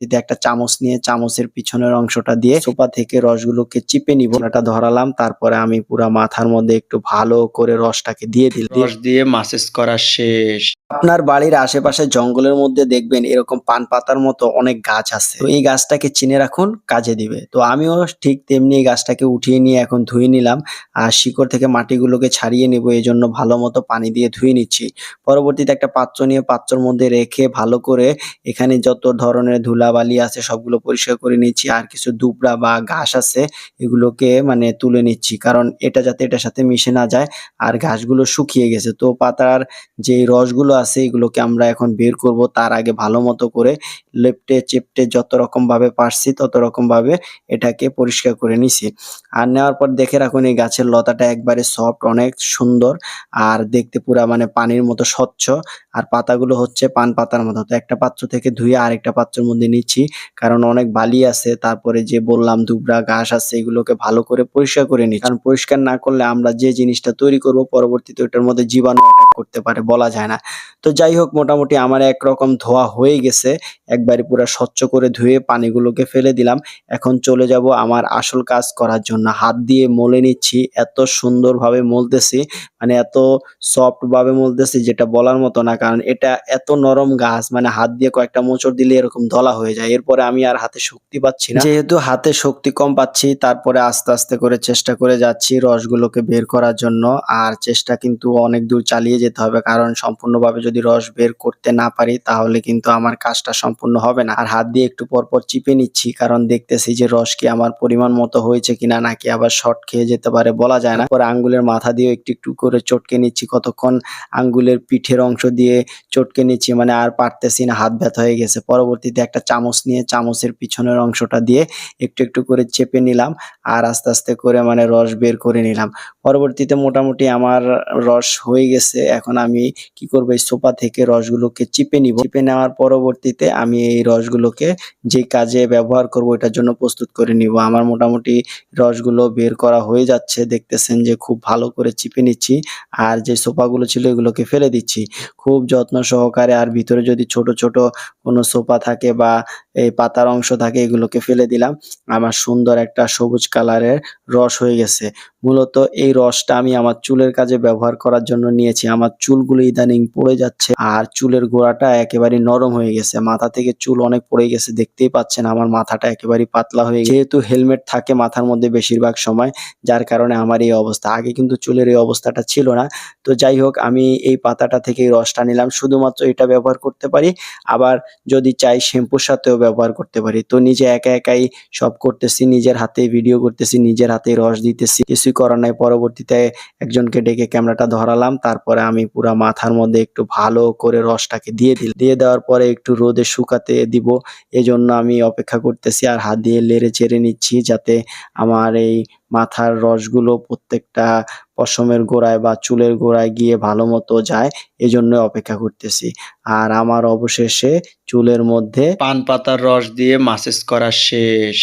এতে একটা চামচ নিয়ে চামচের পিছনের অংশটা দিয়ে সোপা থেকে রসগুলোকে চিপে নিব। এটা ধরালাম, তারপরে আমি পুরা মাথার মধ্যে একটু ভালো করে রসটাকে দিয়ে দিলাম। রস দিয়ে মাসেজ করা শেষ। আপনার বাড়ির আশেপাশে জঙ্গলের মধ্যে দেখবেন এরকম পান পাতার মতো অনেক গাছ আছে। তো এই গাছটাকে চিনে রাখুন, কাজে দিবে। তো আমিও ঠিক তেমনি এই গাছটাকে উঠিয়ে নিয়ে এখন ধুয়ে নিলাম আর শিকড় থেকে মাটিগুলোকে ছাড়িয়ে নেব এই জন্য ভালো মতো পানি দিয়ে ধুয়ে নিচ্ছি। পরবর্তীতে একটা পাত্র নিয়ে পাত্রর মধ্যে রেখে ভালো করে এখানে যত ধরনের ধুলাবালি আছে সবগুলো পরিষ্কার করে নিচ্ছি। আর কিছু দুবড়া বা ঘাস আছে, এগুলোকে মানে তুলে নিচ্ছি। কারণ এটা যাতে এটার সাথে মিশে না যায়, আর ঘাসগুলো শুকিয়ে গেছে। তো পাতার যে রসগুলো আছে, এগুলোকে আমরা এখন বের করব তার আগে ভালো মতো করে লেপটে, চেপটে যত রকম ভাবে পারছি তত রকম ভাবে এটাকে পরিষ্কার করে নিছি। আর নেওয়ার পর দেখে রাখুন এই গাছের লতাটা একবারে সফট অনেক সুন্দর আর দেখতে পুরা মানে পানির মতো স্বচ্ছ। আর পাতাগুলো হচ্ছে পান পাতার মতো। তো একটা পাত্র থেকে ধুয়ে আরেকটা পাত্রের মধ্যে নিচ্ছি কারণ অনেক বালি আছে, তারপরে যে বললাম দুবরা ঘাস আছে, এগুলোকে ভালো করে পরিষ্কার করে নিই কারণ পরিষ্কার না করলে আমরা যে জিনিসটা তৈরি করব পরবর্তীতে ওটার মধ্যে জীবাণু করতে পারে বলা যায় না। তো যাই হোক, মোটামুটি আমার একরকম ধোয়া হয়ে গেছে। একবারে পুরো স্বচ্ছ করে ধুয়ে পানিগুলোকে ফেলে দিলাম। এখন চলে যাব আমার আসল কাজ করার জন্য। হাত দিয়ে মলে নিচ্ছি। এত সুন্দরভাবে মলতেছি। মানে এত সফট ভাবে মলতেছি যেটা বলার মতো না। কারণ এটা এত নরম গাছ মানে হাত দিয়ে কয়েকটা মোচড় দিলে এরকম দলা হয়ে যায়। এরপরে আমি আর হাতে শক্তি পাচ্ছি না। যেহেতু হাতে শক্তি কম পাচ্ছি, তারপরে আস্তে আস্তে করে চেষ্টা করে যাচ্ছি রসগুলোকে বের করার জন্য। আর চেষ্টা কিন্তু অনেক দূর চালিয়ে যেতে হবে। কারণ সম্পূর্ণভাবে যদি রস বের করতে না পারি, তাহলে কিন্তু আমার কাজটা সম্পূর্ণ হবে না। আর হাত দিয়ে একটু পর পর চিপে নিচ্ছি, কারণ দেখতেছি যে রস কি আমার পরিমাণ মতো হয়েছে কিনা, নাকি আবার শর্ট খেয়ে যেতে পারে, বলা যায় না। পরে আঙ্গুলের মাথা দিয়ে একটু একটু করে চটকে নিচ্ছি। কতক্ষণ আঙ্গুলের পিঠের অংশ দিয়ে চটকে নিচ্ছি মানে আর পারতেছি না, হাত ব্যথা হয়ে গেছে। পরবর্তীতে একটা চামচ নিয়ে চামচের পিছনের অংশটা দিয়ে একটু একটু করে চেপে নিলাম, আর আস্তে আস্তে করে মানে রস বের করে নিলাম। পরবর্তীতে মোটামুটি আমার রস হয়ে গেছে এখন আমি কি করব? এই সোপা থেকে রসগুলোকে চিপে নিব। চিপে নেওয়ার পরবর্তীতে আমি এই রসগুলোকে যে কাজে ব্যবহার করব, এটার জন্য প্রস্তুত করে নিব। আমার মোটামুটি রসগুলো বের করা হয়ে যাচ্ছে। দেখতেছেন যে খুব ভালো করে চিপে নিচ্ছি। আর যে সোফাগুলো ছিল, এগুলোকে ফেলে দিচ্ছি। খুব যত্ন সহকারে আর ভিতরে যদি ছোট ছোট কোনো সোফা থাকে বা এই পাতার অংশ থাকে, এগুলোকে ফেলে দিলাম। আমার সুন্দর একটা সবুজ কালারের রস হয়ে গেছে। মূলত এই রসটা আমি আমার চুলের কাজে ব্যবহার করার জন্য নিয়েছি। আমার চুলগুলো ইদানিং পড়ে যাচ্ছে আর চুলের গোড়াটা একেবারে নরম হয়ে গেছে। মাথা থেকে চুল অনেক পড়ে গেছে, দেখতেই পাচ্ছেন আমার মাথাটা একেবারে পাতলা হয়ে। যেহেতু হেলমেট থাকে মাথার মধ্যে বেশিরভাগ সময়, যার কারণে আমার এই অবস্থা। আগে কিন্তু চুলের এই অবস্থাটা ছিল না। তো যাই হোক, আমি এই পাতাটা থেকে রসটা নিলাম। শুধুমাত্র এটা ব্যবহার করতে পারি। আবার যদি চাই, শ্যাম্পুর সাথেও ব্যবহার করতে পারি। তো নিজে একা একাই সব করতেছি, নিজের হাতে ভিডিও করতেছি, নিজের হাতে রস দিতেছি। কিছুই করার নাই। পরবর্তীতে একজনকে ডেকে ক্যামেরাটা ধরালাম। তারপরে আমি পুরা মাথার মধ্যে একটু ভালো করে রসটাকে দিয়ে দিল দিয়ে দেওয়ার পরে একটু রোদে শুকাতে দিব। এজন্য আমি অপেক্ষা করতেছি আর হাত দিয়ে লেড়ে চেড়ে নিচ্ছি যাতে আমার এই মাথার রসগুলো প্রত্যেকটা পশমের গোড়ায় বা চুলের গোড়ায় গিয়ে ভালো মতো যায়। এজন্য অপেক্ষা করতেছি। আর আমার অবশেষে চুলের মধ্যে পান পাতার রস দিয়ে মাসেজ করা শেষ।